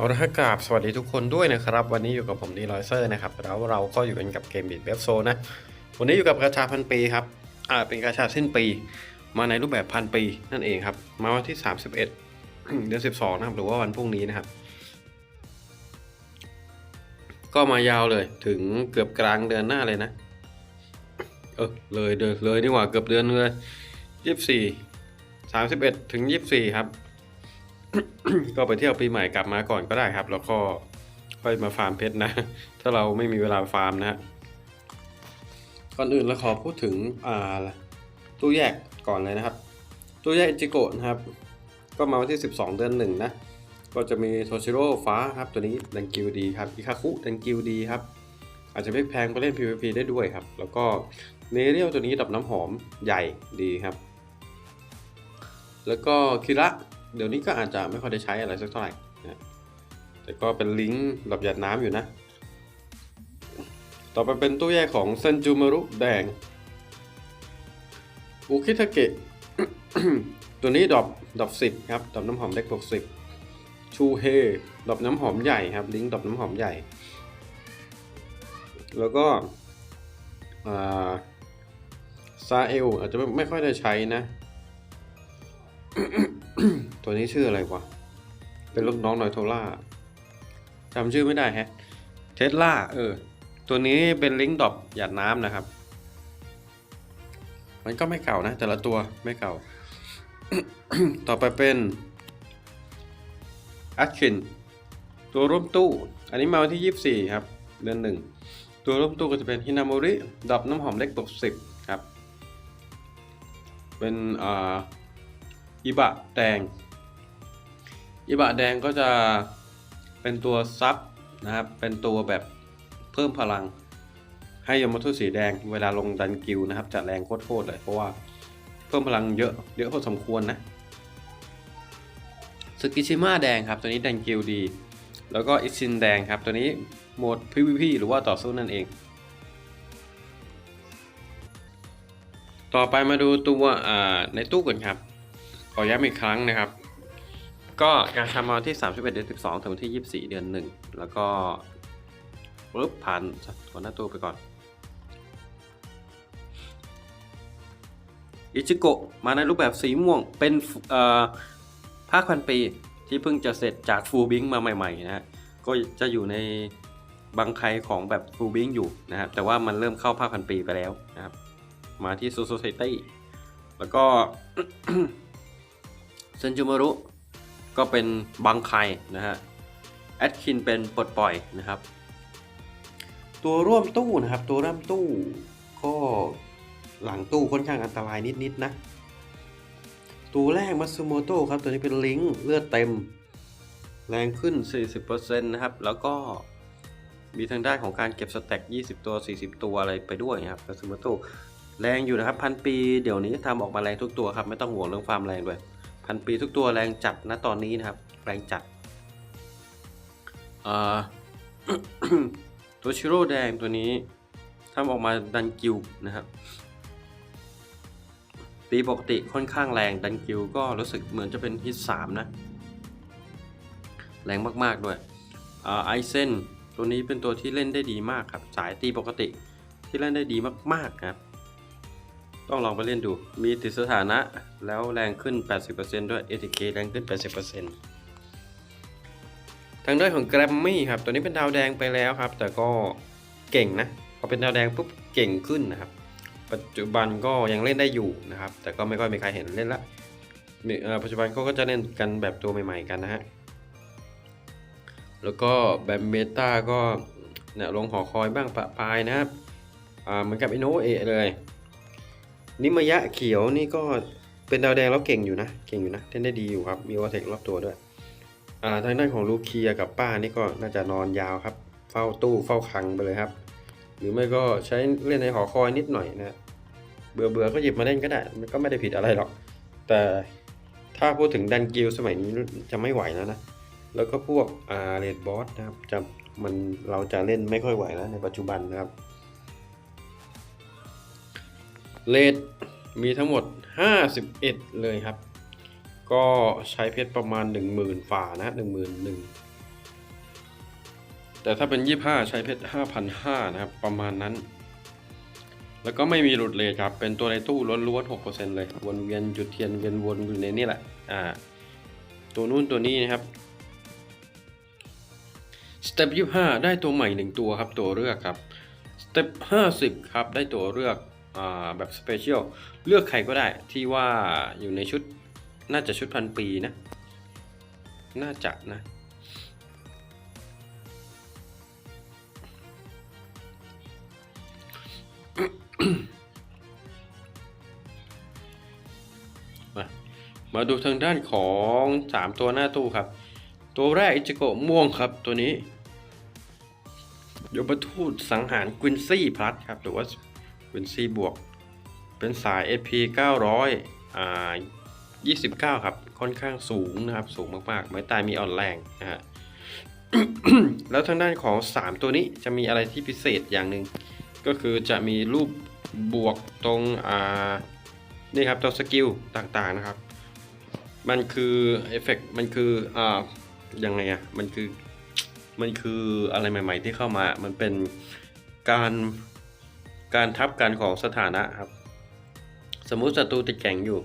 เอาละครักราบสวัสดีทุกคนด้วยนะครับ วันนี้อยู่กับผมดีลอยเซอร์นะครับแล้วเราก็อยู่กันกับเกมบิดเว็บโซนะ วันนี้อยู่กับกระชาพันปีครับอ่าเป็นกระชาสิ้นปี มาในรูปแบบพันปีนั่นเองครับ มาวันที่ 31 เดือน12 นะครับ หรือว่าวันพรุ่งนี้นะครับ ก็มายาวเลยถึงเกือบกลางเดือนหน้าเลยนะ เออเลยเดือนเลยดีกว่าเกือบเดือนเลยยี่สิบสี่สามสิบเอ็ดถึงยี่สิบสี่ครับ ก็ไปเที่ยวปีใหม่กลับมาก่อนก็ได้ครับ แล้วก็ค่อยมาฟาร์มเพชรนะ ถ้าเราไม่มีเวลาฟาร์มนะก่อนอื่นเราขอพูดถึงอ่าตู้แยกก่อนเลยนะครับ ตู้แยกอิจิโกะนะครับ ก็มาวันที่ 12 เดือนหนึ่งนะ ก็จะมีโทชิโร่ฟ้าครับ ตัวนี้ดันกิวดีครับอิคาคุดันกิวดีครับ อาจจะไม่แพงไปเล่น PVP ได้ด้วยครับ แล้วก็เนเรียลตัวนี้ดับน้ำหอมใหญ่ดีครับ แล้วก็คิระ เดี๋ยวนี้ก็อาจจะไม่ค่อยได้ใช้อะไรสักเท่าไหร่นะแต่ก็เป็นลิงก์แบบหยาดน้ำอยู่นะ ต่อไปเป็นตู้แยกของเซนจูมารุแดงอุคิทาเกะตัวนี้ดอกดอกสิบครับดอกน้ำหอมเล็กบวกสิบชูเฮดอกน้ำหอมใหญ่ครับ ลิงก์ดอกน้ำหอมใหญ่ แล้วก็ซาเอลอาจจะไม่ไม่ค่อยได้ใช้นะ ตัวนี้ชื่ออะไรวะ เป็นลูกน้องนอยโทล่าจำชื่อไม่ได้แฮะ เทสลาเออ ตัวนี้เป็นลิงก์ดรอปหยาดน้ำนะครับ มันก็ไม่เก่านะ แต่ละตัวไม่เก่า ต่อไปเป็นอัคคินตัวร่วมตู้ อันนี้มาวันที่ 24 ครับ เดือนหนึ่ง ตัวร่วมตู้ก็จะเป็นฮินาโมริดอกน้ำหอมเล็กบวกสิบครับ เป็นอ่า อิบะแดง อิบะแดงก็จะเป็นตัวซับนะครับ เป็นตัวแบบเพิ่มพลัง ให้ยมทูตสีแดงเวลาลงดันกิลนะครับ จะแรงโคตรๆเลยเพราะว่าเพิ่มพลังเยอะเยอะพอสมควรนะสกิชิมะแดงครับ ตัวนี้ดันกิลดี แล้วก็อิชินแดงครับ ตัวนี้โหมด PVP หรือว่าต่อสู้นั่นเอง ต่อไปมาดูตัวในตู้ก่อนครับ ขอย้ำอีกครั้งนะครับ ก็การทำมาวันที่ 31 เดือน 12 ถึงวันที่ 24 เดือน 1 แล้วก็ปึ๊บผ่านก่อนหน้าตู้ไปก่อน อิจิโกะมาในรูปแบบสีม่วงเป็นภาคพันปีที่เพิ่งจะเสร็จจากฟูบิงมาใหม่ๆนะฮะก็จะอยู่ในบางใครของแบบฟูบิงอยู่นะครับ แต่ว่ามันเริ่มเข้าภาคพันปีไปแล้วนะครับ มาที่ซูโซไซตี้แล้วก็ เซนจูมารุก็เป็นบังไคนะฮะแอดคินเป็นปลดปล่อยนะครับ ตัวร่วมตู้นะครับ ตัวร่วมตู้ก็หลังตู้ค่อนข้างอันตรายนิดๆนะตัวแรกมัตสึโมโตะครับ ตัวนี้เป็นลิงเลือดเต็ม แรงขึ้น 40%นะครับ แล้วก็มีทางด้านของการเก็บสแต็ก20 ตัว 40 ตัวอะไรไปด้วยนะครับมัตสึโมโตะแรงอยู่นะครับพันปีเดี๋ยวนี้ทำออกมาแรงทุกตัวครับ ไม่ต้องห่วงเรื่องความแรงด้วย พันปีทุกตัวแรงจัดนะตอนนี้นะครับ แรงจัดตัวชิโร่แดงตัวนี้ทำออกมาดันกิวนะครับ ปีปกติค่อนข้างแรงดันกิวก็รู้สึกเหมือนจะเป็นฮิตสามนะ แรงมากๆด้วยไอเซนตัวนี้เป็นตัวที่เล่นได้ดีมากครับ สายตีปกติที่เล่นได้ดีมากๆครับ ต้องลองไปเล่นดู มีติดสถานะแล้วแรงขึ้น 80%ด้วย ATK แรงขึ้น 80%ทางด้านของแกรมมี่ครับ ตัวนี้เป็นดาวแดงไปแล้วครับ แต่ก็เก่งนะ พอเป็นดาวแดงปุ๊บเก่งขึ้นนะครับ ปัจจุบันก็ยังเล่นได้อยู่นะครับ แต่ก็ไม่ค่อยมีใครเห็นเล่นละปัจจุบันเขาก็จะเล่นกันแบบตัวใหม่ ๆ กันนะฮะ แล้วก็แบบเมตาก็เนี่ยลงหอคอยบ้างปะปลายนะครับเหมือนกับอินโนเอเลย นิมายะเขียวนี่ก็เป็นดาวแดงแล้วเก่งอยู่นะ เก่งอยู่นะเล่นได้ดีอยู่ครับ มีวอเทครอบตัวด้วย อ่าทางด้านของลูเคียกับป้านี่ก็น่าจะนอนยาวครับ เฝ้าตู้เฝ้าคังไปเลยครับ หรือไม่ก็ใช้เล่นในหอคอยนิดหน่อยนะ เบื่อเบื่อก็หยิบมาเล่นก็ได้มันก็ไม่ได้ผิดอะไรหรอก แต่ถ้าพูดถึงดันกิลสมัยนี้จะไม่ไหวแล้วนะ แล้วก็พวกอาเรดบอสนะครับจะมันเราจะเล่นไม่ค่อยไหวแล้วในปัจจุบันนะครับ เลดมีทั้งหมด 51 เลยครับ ก็ใช้เพชรประมาณ 10,000 ฝ่านะ11,000 แต่ถ้าเป็น 25 ใช้เพชร5,500 นะครับ ประมาณนั้น แล้วก็ไม่มีหลุดเลยครับ เป็นตัวในตู้ล้วนๆ6%เลย วนเวียนจุดเทียนเวียนวนอยู่ในนี่แหละ อ่า ตัวนู้นตัวนี้นะครับสเต็ป25 ได้ตัวใหม่ 1 ตัวครับ ตัวเลือกครับสเต็ป50 ครับ ได้ตัวเลือก แบบสเปเชียลเลือกใครก็ได้ที่ว่าอยู่ในชุดน่าจะชุดพันปีนะ น่าจะนะมามาดูทางด้านของ 3 ตัวหน้าตู้ครับ ตัวแรกอิจิโกะม่วงครับตัวนี้ยมทูตสังหารกวินซี่พลัสครับหรือว่า กวินซีบวก เป็นสาย SP 900อ่า29 ครับ ค่อนข้างสูงนะครับ สูงมากๆ ไม้ตายมีอ่อนแรงนะฮะ แล้วทางด้านของ 3 ตัวนี้จะมีอะไรที่พิเศษอย่างหนึ่ง ก็คือจะมีรูปบวกตรงอ่านี่ครับตรงสกิลต่างๆนะครับ มันคือเอฟเฟกมันคืออ่ายังไงอะมันคือ มันคืออะไรใหม่ ๆ ที่เข้ามา มันเป็นการ การทับกันของสถานะครับ สมมุติศัตรูติดแก่งอยู่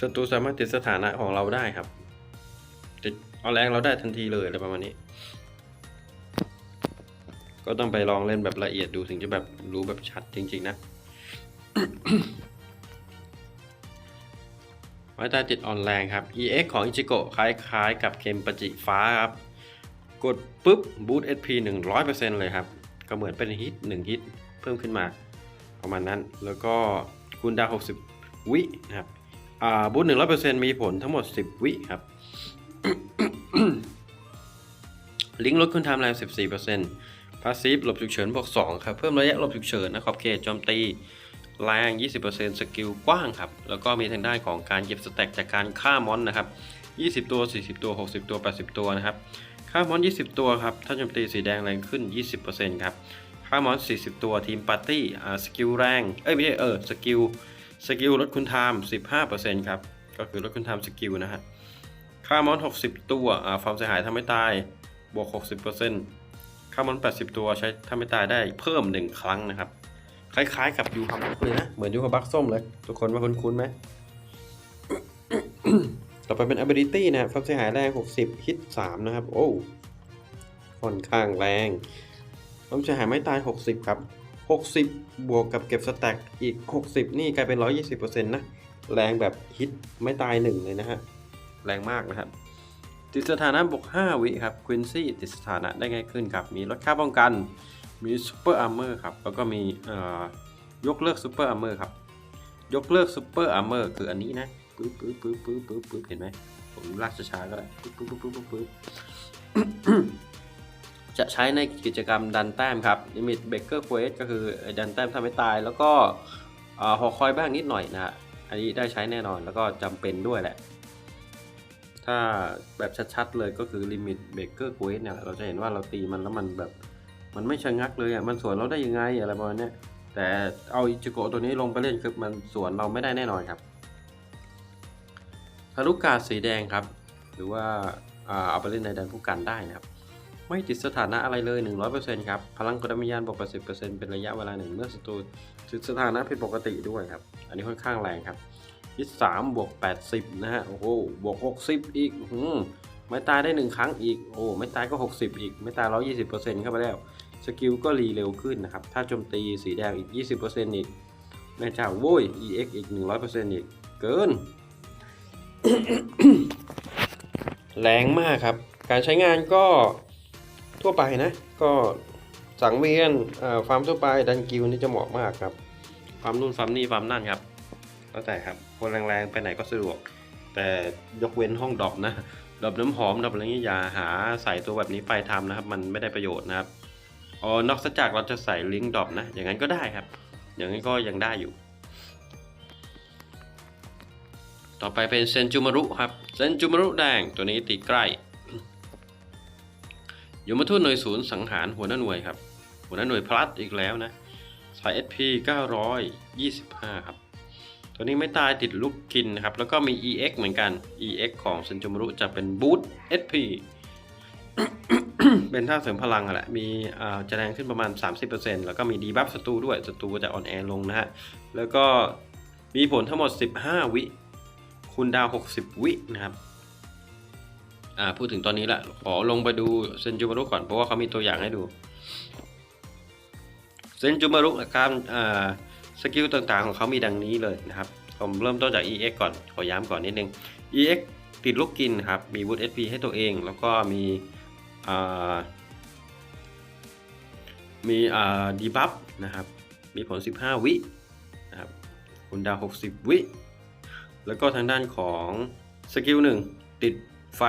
ศัตรูสามารถติดสถานะของเราได้ครับ ติดเอาแรงเราได้ทันทีเลยอะไรประมาณนี้ ก็ต้องไปลองเล่นแบบละเอียดดูถึงจะแบบรู้แบบชัดจริง ๆ นะไม้ตาจิตอ่อนแรงครับ EX ของอิจิโกะคล้ายๆ กับเคมปจิฟ้าครับ กดปุ๊บบูต SP 100%เลยครับ ก็เหมือนเป็นฮิต1ฮิตเพิ่มขึ้นมา ประมาณนั้น แล้วก็คูณดาว 60 วินะครับอ่าบูต100%มีผลทั้งหมด 10 วิครับ ลิงก์ลดคุณไทม์แรง14%พาสซีฟหลบฉุกเฉินบวก2ครับ เพิ่มระยะหลบฉุกเฉินนะขอบเขตโจมตีแรง20%สกิลกว้างครับ แล้วก็มีทางด้านของการเก็บสแต็กจากการฆ่ามอนนะครับ 20 ตัว 40 ตัว 60 ตัว 80 ตัวนะครับ ฆ่ามอน 20 ตัวครับ ถ้าโจมตีสีแดงแรงขึ้น 20%ครับ ฆ่ามอน 40 ตัวทีมปาร์ตี้อ่าสกิลแรง เอ้ยไม่ใช่เออสกิลสกิลลดคุณไทม์15%ครับก็คือลดคุณไทม์สกิลนะฮะฆ่ามอน 60 ตัวอ่าความเสียหายทำให้ตายบวก 60%ฆ่ามอน 80 ตัวใช้ทำให้ตายได้เพิ่ม 1 ครั้งนะครับคล้ายๆกับยูฮับบักเลยนะ เหมือนยูฮับบักส้มเลย ทุกคนว่าคุ้นๆไหม ต่อไปเป็น ability นะครับความเสียหายแรง 60 ฮิต 3 นะครับ โอ้ค่อนข้างแรง ความเสียหายไม่ตาย 60 ครับ 60 บวกกับเก็บสแต็กอีก 60 นี่กลายเป็น 120%นะ แรงแบบฮิตไม่ตาย 1 เลยนะฮะ แรงมากนะครับ ติดสถานะบวก 5 วิครับควินซี่ติดสถานะได้ง่ายขึ้นครับ มีลดค่าป้องกัน มีซูเปอร์อาร์เมอร์ครับ แล้วก็มียกเลิกซูเปอร์อาร์เมอร์ครับ ยกเลิกซูเปอร์อาร์เมอร์คืออันนี้นะปึ๊บปึ๊บปึ๊บปึ๊บปึ๊บเห็นไหมผมลากช้าๆก็ได้ปึ๊บปึ๊บปึ๊บปึ๊บปึ๊บ จะใช้ในกิจกรรมดันแต้มครับ Limit Breaker Quest ก็คือดันแต้มทำให้ตาย แล้วก็ห่อหอคอยบ้างนิดหน่อยนะฮะอันนี้ได้ใช้แน่นอนแล้วก็จำเป็นด้วยแหละ ถ้าแบบชัดๆเลยก็คือ Limit Breaker Quest เนี่ยเราจะเห็นว่าเราตีมันแล้วมันแบบมันไม่ชะงักเลยอะมันสวนเราได้ยังไงอะไรประมาณนี้แต่เอาอิจิโกตัวนี้ลงไปเล่นคือมันสวนเราไม่ได้แน่นอนครับทารุกาสีแดงครับ หรือว่าอ่าเอาไปเล่นในแดนผู้กันได้นะครับ ไม่ติดสถานะอะไรเลย 100%ครับ พลังกดวิญญาณบวก80%เป็นระยะเวลาหนึ่งเมื่อศัตรูติดสถานะผิดปกติด้วยครับ อันนี้ค่อนข้างแรงครับยิสามบวก80 นะฮะ โอ้โห บวก 60 อีกอื้อหือไม่ตายได้ 1 ครั้งอีก โอ้ ไม่ตายก็ 60 อีก ไม่ตาย 120%เข้าไปแล้ว สกิลก็รีเร็วขึ้นนะครับ ถ้าโจมตีสีแดงอีก 20%อีกแม่เจ้าโว้ย EX อีก 100%อีก เกิน แรงมากครับ การใช้งานก็ ทั่วไปนะ ก็สังเวียนฟาร์มทั่วไปดันกิวนี่จะเหมาะมากครับฟาร์มนู่นฟาร์มนี่ฟาร์มนั่นครับแล้วแต่ครับคนแรงๆไปไหนก็สะดวก แต่ยกเว้นห้องดอปนะดอปน้ำหอมดอปอะไรเงี้ยอย่าหาใส่ตัวแบบนี้ไปทำนะครับ มันไม่ได้ประโยชน์นะครับอ๋อนอกจากเราจะใส่ลิงก์ดรอปนะ อย่างนั้นก็ได้ครับ อย่างนั้นก็ยังได้อยู่ ต่อไปเป็นเซนจูมารุครับเซนจูมารุแดงตัวนี้ตีใกล้ ยมทูตหน่วยศูนย์สังหารหัวหน้าหน่วยครับ หัวหน้าหน่วยพลัสอีกแล้วนะ สาย SP 925 ครับ ตัวนี้ไม่ตายติดลูกกินนะครับ แล้วก็มี EX เหมือนกัน EX ของเซนจูมรุจะเป็นบูท SP เป็นท่าเสริมพลังอะแหละ มีอ่าจะแรงขึ้นประมาณ 30%แล้วก็มีดีบัฟศัตรูด้วย ศัตรูจะอ่อนแอลงนะฮะ แล้วก็มีผลทั้งหมด 15 วิ คูณดาว 60 วินะครับ อ่าพูดถึงตอนนี้ละขอลงไปดูเซนจูมารุก่อนเพราะว่าเขามีตัวอย่างให้ดูเซนจูมารุอาการอ่าสกิลต่างๆของเขามีดังนี้เลยนะครับผมเริ่มต้นจาก EX ก่อนขอย้ำก่อนนิดนึง EX ติดลูกกินครับมีวูด SP ให้ตัวเอง แล้วก็มีอ่ามีอ่าดีบัฟนะครับมีผล 15 วินะครับคุณดาว 60 วิ แล้วก็ทางด้านของสกิลหนึ่งติดไฟ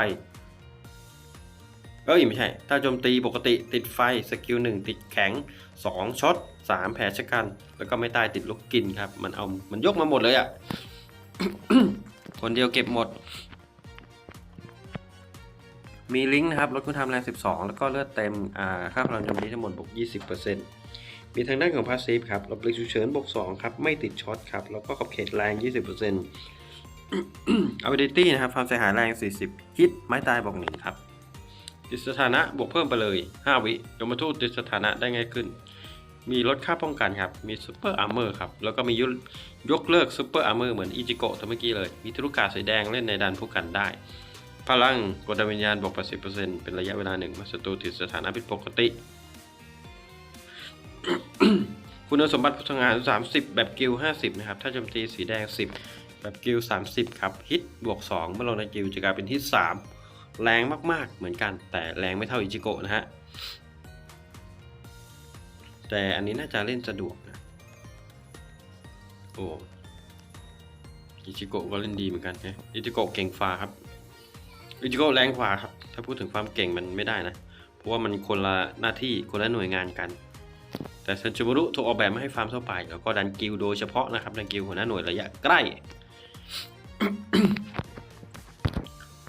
เอ้ยไม่ใช่ ถ้าโจมตีปกติติดไฟสกิลหนึ่งติดแข็ง 2ช็อต3แผลชะกัน แล้วก็ไม่ตายติดลูกกินครับ มันเอามันยกมาหมดเลยอะ่ะ คนเดียวเก็บหมด มีลิงก์นะครับลดคุณทำแรง 12 แล้วก็เลือดเต็ม อ่า ค่าพลังโจมตีทั้งหมดบวก 20%มีทางด้านของพาสซีฟครับลบเล็กฉุกเฉินบวก2ครับ ไม่ติดช็อตครับ แล้วก็ขอบเขตแรง 20% ability นะครับความเสียหายแรง 40 ฮิตไม้ตายบวก1ครับ ติดสถานะบวกเพิ่มไปเลย 5 วิยมทูตติดสถานะได้ง่ายขึ้น มีลดค่าป้องกันครับ มีซูเปอร์อาร์เมอร์ครับ แล้วก็มียยกเลิกซูเปอร์อาร์เมอร์เหมือนอิจิโกะตัวเมื่อกี้เลย มีทุรกาสีแดงเล่นในดันผู้กันได้ พลังกดดันวิญญาณบวก80%เป็นระยะเวลาหนึ่งมื่อศัตรูติดสถานะผิดปกติ คุณสมบัติพลังงาน 30 แบบกิล50 นะครับ ถ้าโจมตีสีแดง 10 แบบกิล30 ครับ ฮิตบวก 2 เมื่อลงในกิลจะกลายเป็นฮิต3 แรงมากๆเหมือนกัน แต่แรงไม่เท่าอิจิโกะนะฮะ แต่อันนี้น่าจะเล่นสะดวกนะ โอ้อิจิโกะก็เล่นดีเหมือนกันนะอิจิโกะเก่งฟ้าครับอิจิโกะแรงกว่าครับ ถ้าพูดถึงความเก่งมันไม่ได้นะ เพราะว่ามันคนละหน้าที่คนละหน่วยงานกัน แต่เซนจูมารุถูกออกแบบมาให้ฟาร์มทั่วไป แล้วก็ดันกิลโดยเฉพาะนะครับ ดันกิลหัวหน้าหน่วยระยะใกล้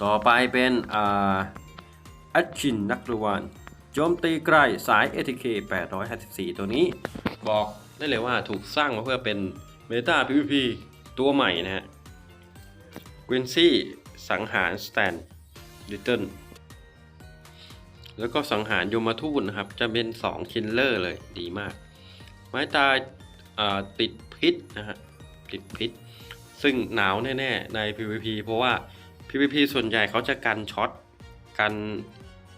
ต่อไปเป็นอัชชินนักรวนโจมตีไกลสาย ATK 854 ตัวนี้ บอกได้เลยว่าถูกสร้างมาเพื่อเป็นเมตา PVP ตัวใหม่นะฮะกวินซี่สังหารสแตนลิตเติ้ลแล้วก็สังหารโยมทูตนะครับ จะเป็น 2 คินเลอร์เลยดีมาก ไม้ตายาติดพิษนะฮะติดพิษ ซึ่งหนาวแน่ ๆ ใน PVP เพราะว่า PVP ส่วนใหญ่เขาจะกันช็อตกัน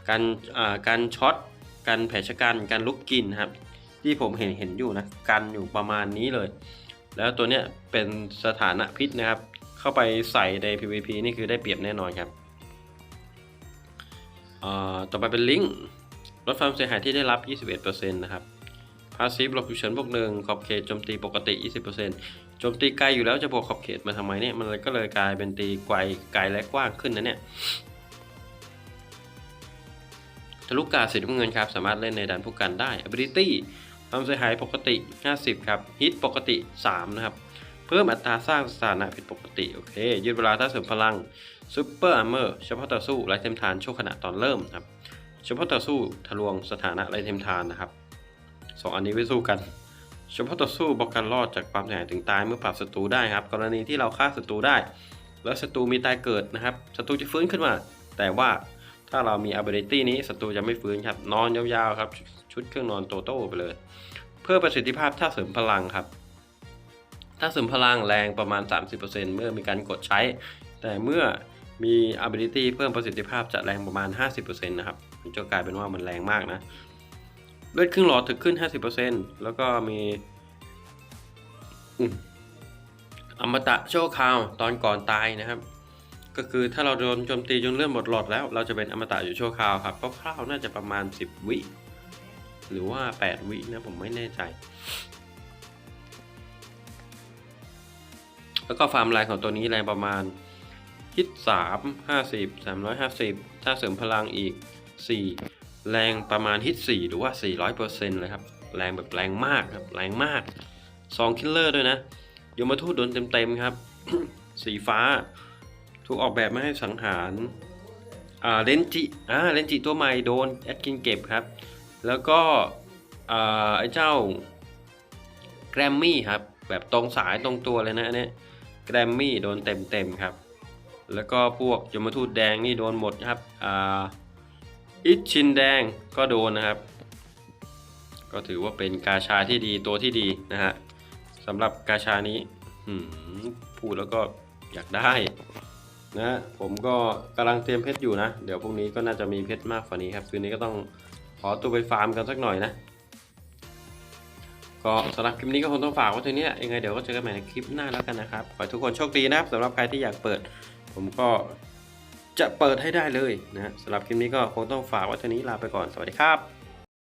กันอ่ากันช็อตกันแผลชะกันกันลุกกินครับ ที่ผมเห็นเห็นอยู่นะกันอยู่ประมาณนี้เลย แล้วตัวเนี้ยเป็นสถานะพิษนะครับ เข้าไปใส่ใน PVP นี่คือได้เปรียบแน่นอนครับต่อไปเป็นลิงก์ลดความเสียหายที่ได้รับ 21%นะครับ พาสซีฟหลบฉุกเฉินบวกหนึ่งขอบเขตโจมตีปกติ 20%โจมตีไกลอยู่แล้วจะบวกขอบเขตมาทำไมเนี่ย มันก็เลยกลายเป็นตีไกลไกลและกว้างขึ้นนะเนี่ยทะลุกาสีน้ำเงินครับ สามารถเล่นในดันผู้กันได้ ability ความเสียหายปกติ 50 ครับ ฮิตปกติ 3 นะครับ เพิ่มอัตราสร้างสถานะผิดปกติ โอเค ยืดเวลาถ้าเสริมพลังซูเปอร์อาร์เมอร์เฉพาะต่อสู้ไรเทมทานช่วงขณะตอนเริ่มครับ เฉพาะต่อสู้ทะลวงสถานะไรเทมทานนะครับ สองอันนี้ไว้สู้กันเฉพาะต่อสู้บอกกันรอดจากความเสียหายถึงตายเมื่อปราบศัตรูได้ครับ กรณีที่เราฆ่าศัตรูได้ แล้วศัตรูมีตายเกิดนะครับศัตรูจะฟื้นขึ้นมา แต่ว่าถ้าเรามี ability นี้ศัตรูจะไม่ฟื้นครับนอนยาวๆครับ ชุดเครื่องนอนโตโต้ไปเลย เพื่อประสิทธิภาพถ้าเสริมพลังครับ ถ้าเสริมพลังแรงประมาณ 30%เมื่อมีการกดใช้ แต่เมื่อมี ability เพิ่มประสิทธิภาพจะแรงประมาณ 50%นะครับจะกลายเป็นว่ามันแรงมากนะ เลือดครึ่งหลอดถึงขึ้น 50%แล้วก็มีอมตะโชั่วคาวตอนก่อนตายนะครับ ก็คือถ้าเราโดนโจมตีจนเลือดหมดหลอดแล้ว เราจะเป็นอมตะอยู่โชั่วคาวครับคร่าวๆน่าจะประมาณ 10 วิ หรือว่า 8 วินะผมไม่แน่ใจ แล้วก็ฟาร์มแรงของตัวนี้แรงประมาณฮิต3 50 350 ถ้าเสริมพลังอีก 4 แรงประมาณฮิต4หรือว่า 400%เลยครับ แรงแบบแรงมากครับ แรงมาก2คิลเลอร์ด้วยนะยมทูตโดนเต็มๆครับ สีฟ้า ถูกออกแบบมาให้สังหารอ่าเลนจิอ่าเลนจิตัวใหม่โดนแอดกินเก็บครับ แล้วก็อ่าไอ้เจ้าแกรมมี่ครับ แบบตรงสายตรงตัวเลยนะอันเนี้แกรมมี่โดนเต็มๆครับ แล้วก็พวกยมทูตแดงนี่โดนหมดครับอ่า อิชินแดงก็โดนนะครับ ก็ถือว่าเป็นกาชาที่ดีตัวที่ดีนะฮะสำหรับกาชานี้พูดแล้วก็อยากได้นะผมก็กำลังเตรียมเพชรอยู่นะ เดี๋ยวพรุ่งนี้ก็น่าจะมีเพชรมากกว่านี้ครับ คืนนี้ก็ต้องขอตัวไปฟาร์มกันสักหน่อยนะ ก็สำหรับคลิปนี้ก็คงต้องฝากไว้เท่านี้ยังไงเดี๋ยวก็เจอกันใหม่ในคลิปหน้าแล้วกันนะครับ ขอให้ทุกคนโชคดีนะครับสำหรับใครที่อยากเปิด ผมก็ จะเปิดให้ได้เลยนะสำหรับคลิปนี้ก็คงต้องฝากไว้เท่านี้ลาไปก่อนสวัสดีครับ